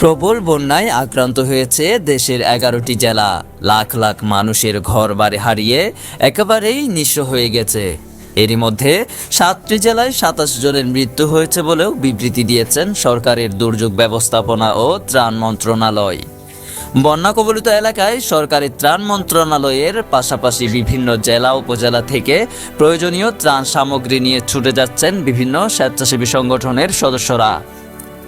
প্রবল বন্যায় আক্রান্ত হয়েছে দেশের এগারোটি জেলা। লাখ লাখ মানুষের ঘর বাড়ি হারিয়ে একেবারেই নিঃস্ব হয়ে গেছে। এরই মধ্যে সাতটি জেলায় সাতাশ জনের মৃত্যু হয়েছে বলেও বিবৃতি দিয়েছেন সরকারের দুর্যোগ ব্যবস্থাপনা ও ত্রাণ মন্ত্রণালয়। বন্যা কবলিত এলাকায় সরকারি ত্রাণ মন্ত্রণালয়ের পাশাপাশি বিভিন্ন জেলা উপজেলা থেকে প্রয়োজনীয় ত্রাণ সামগ্রী নিয়ে ছুটে যাচ্ছেন বিভিন্ন স্বেচ্ছাসেবী সংগঠনের সদস্যরা।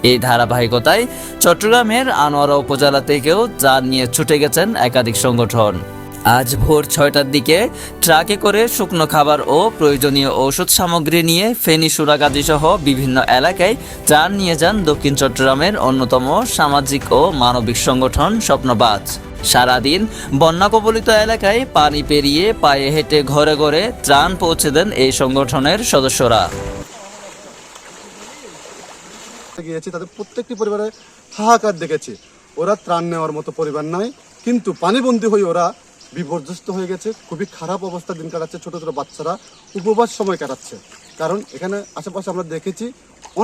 এই ধারাবাহিকতায় চট্টগ্রামের আনোয়ারা উপজেলা থেকেও ত্রাণ নিয়ে ছুটে গেছেন একাধিক সংগঠন। আজ ভোর ছয়টার দিকে ট্রাকে করে শুকনো খাবার ও প্রয়োজনীয় ঔষধ সামগ্রী নিয়ে ফেনী সুরাগাজী সহ বিভিন্ন এলাকায় ত্রাণ নিয়ে যান দক্ষিণ চট্টগ্রামের অন্যতম সামাজিক ও মানবিক সংগঠন স্বপ্নবাজ। সারাদিন বন্যা কবলিত এলাকায় পানি পেরিয়ে পায়ে হেঁটে ঘরে ঘরে ত্রাণ পৌঁছে দেন এই সংগঠনের সদস্যরা। গিয়েছি, তাদের প্রত্যেকটি পরিবারে হাহাকার দেখেছি। ওরা ত্রাণ নেওয়ার মতো পরিবার নয় কিন্তু পানিবন্দী হয়ে ওরা বিপর্যস্ত হয়ে গেছে, খুবই খারাপ অবস্থা দিন কাটাচ্ছে ছোটো ছোটো বাচ্চারা, উপবাস সময় কাটাচ্ছে। কারণ এখানে আশেপাশে আমরা দেখেছি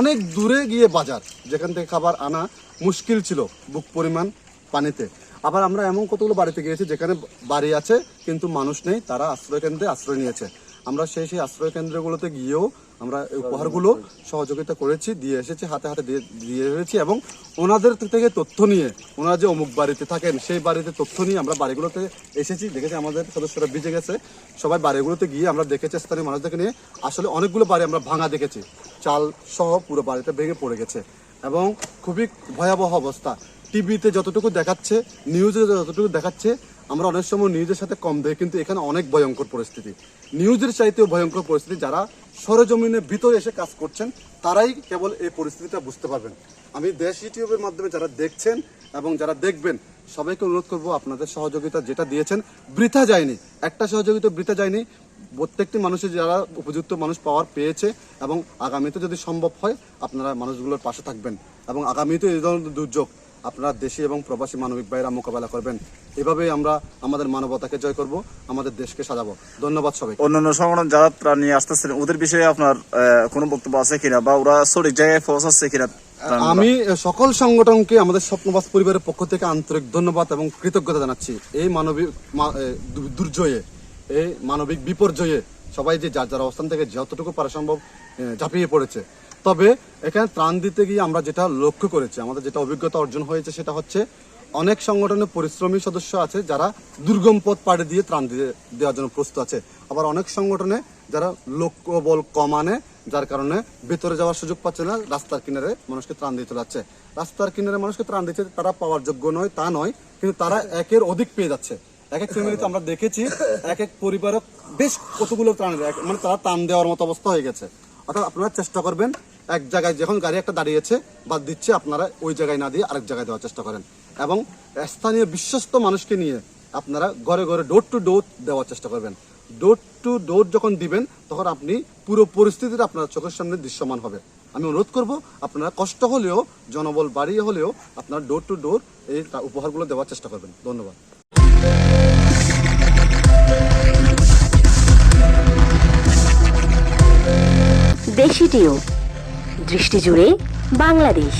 অনেক দূরে গিয়ে বাজার, যেখান থেকে খাবার আনা মুশকিল ছিল বুক পরিমাণ পানিতে। আবার আমরা এমন কতগুলো বাড়িতে গিয়েছি যেখানে বাড়ি আছে, কিন্তু মানুষ নেই, তারা আশ্রয় কেন্দ্রে আশ্রয় নিয়েছে। আমরা সেই সেই আশ্রয় কেন্দ্রগুলোতে গিয়েও আমরা উপহারগুলো সহযোগিতা করেছি, দিয়ে এসেছি, হাতে হাতে দিয়ে দিয়ে এসেছি এবং ওনাদের থেকে তথ্য নিয়ে, ওনারা যে অমুক বাড়িতে থাকেন, সেই বাড়িতে তথ্য নিয়ে আমরা বাড়িগুলোতে এসেছি। দেখেছি আমাদের সদস্যরা ভিজে গেছে। সবাই বাড়িগুলোতে গিয়ে আমরা দেখেছি, স্থানীয় মানুষদেরকে নিয়ে আসলে অনেকগুলো বাড়ি আমরা ভাঙা দেখেছি। চাল সহ পুরো বাড়িটা ভেঙে পড়ে গেছে এবং খুবই ভয়াবহ অবস্থা। টিভিতে যতটুকু দেখাচ্ছে নিউজে যতটুকু দেখাচ্ছে আমরা অনেক সময় নিউজের সাথে কম দেখি, কিন্তু এখানে অনেক ভয়ঙ্কর পরিস্থিতি। নিউজের চাইতেও ভয়ঙ্কর পরিস্থিতি, যারা সরজমিনের ভিতরে এসে কাজ করছেন, তারাই কেবল এই পরিস্থিতিটা বুঝতে পারবেন। আমি দেশ ইউটিউবের মাধ্যমে যারা দেখছেন এবং যারা দেখবেন, সবাইকে অনুরোধ করব আপনাদের সহযোগিতা যেটা দিয়েছেন, বৃথা যায়নি। একটা সহযোগিতা বৃথা যায়নি, প্রত্যেকটি মানুষের যারা উপযুক্ত মানুষ পাওয়ার পেয়েছে এবং আগামীতে যদি সম্ভব হয়, আপনারা মানুষগুলোর পাশে থাকবেন। এবং আগামীতে এই ধরনের দুর্যোগ আপনারা দেশি এবং প্রবাসী মানবিক ভাইরা মোকাবেলা করবেন। এভাবেই আমরা আমাদের মানবতাকে জয় করব আমাদের দেশকে সাজাবো। ধন্যবাদ সবাই অন্যান্য সংগঠন যারা ত্রাণ নিয়ে আসতেছেন ওদের বিষয়ে আপনার কোনো বক্তব্য আছে কিনা? বা ওরা সঠিক জায়গায় পৌঁছাচ্ছে কিনা? আমি সকল সংগঠনকে আমাদের স্বপ্নবাস পরিবারের পক্ষ থেকে আন্তরিক ধন্যবাদ এবং কৃতজ্ঞতা জানাচ্ছি। এই মানবিক দুর্জয়ে এই মানবিক বিপর্যয়ে সবাই যে যার যার অবস্থান থেকে যতটুকু পারা সম্ভব ঝাঁপিয়ে পড়েছে। তবে এখানে ত্রাণ দিতে গিয়ে আমরা যেটা লক্ষ্য করেছি, আমাদের যেটা অভিজ্ঞতা অর্জন হয়েছে সেটা হচ্ছে অনেক সংগঠনের পরিশ্রমী সদস্য আছে যারা দুর্গম পথ পাড়ে দিয়ে ত্রাণ দিয়ে দেওয়ার জন্য প্রস্তুত আছে। আবার অনেক সংগঠনে যারা লক্ষ্য বল কমানে যার কারণে ভেতরে যাওয়ার সুযোগ পাচ্ছে না, রাস্তার কিনারে মানুষকে ত্রাণ চলে যাচ্ছে। রাস্তার কিনারে মানুষকে ত্রাণ দিচ্ছে, তারা পাওয়ার যোগ্য নয়, তা নয়, কিন্তু তারা একের অধিক পেয়ে যাচ্ছে। এক এক ফ্যামিলিতে আমরা দেখেছি এক এক পরিবারে বেশ কতগুলো ত্রাণ মানে তারা ত্রাণ দেওয়ার মতো অবস্থা হয়ে গেছে। অর্থাৎ আপনারা চেষ্টা করবেন এক জায়গায় যখন গাড়ি একটা দাঁড়িয়েছে বা দিচ্ছে, আপনারা ওই জায়গায় না দিয়ে আরেক জায়গায় দেওয়ার চেষ্টা করেন। এবং স্থানীয় বিশ্বস্ত মানুষকে নিয়ে আপনারা ঘরে ঘরে ডোর টু ডোর দেওয়ার চেষ্টা করবেন। ডোর টু ডোর যখন দিবেন, তখন আপনি পুরো পরিস্থিতিটা আপনার চোখের সামনে দৃশ্যমান হবে। আমি অনুরোধ করব, আপনারা কষ্ট হলেও, জনবল বাড়িয়ে হলেও আপনারা ডোর টু ডোর এই উপহারগুলো দেওয়ার চেষ্টা করবেন। ধন্যবাদ। দেশি টিউব। দৃষ্টি জুড়ে বাংলাদেশ।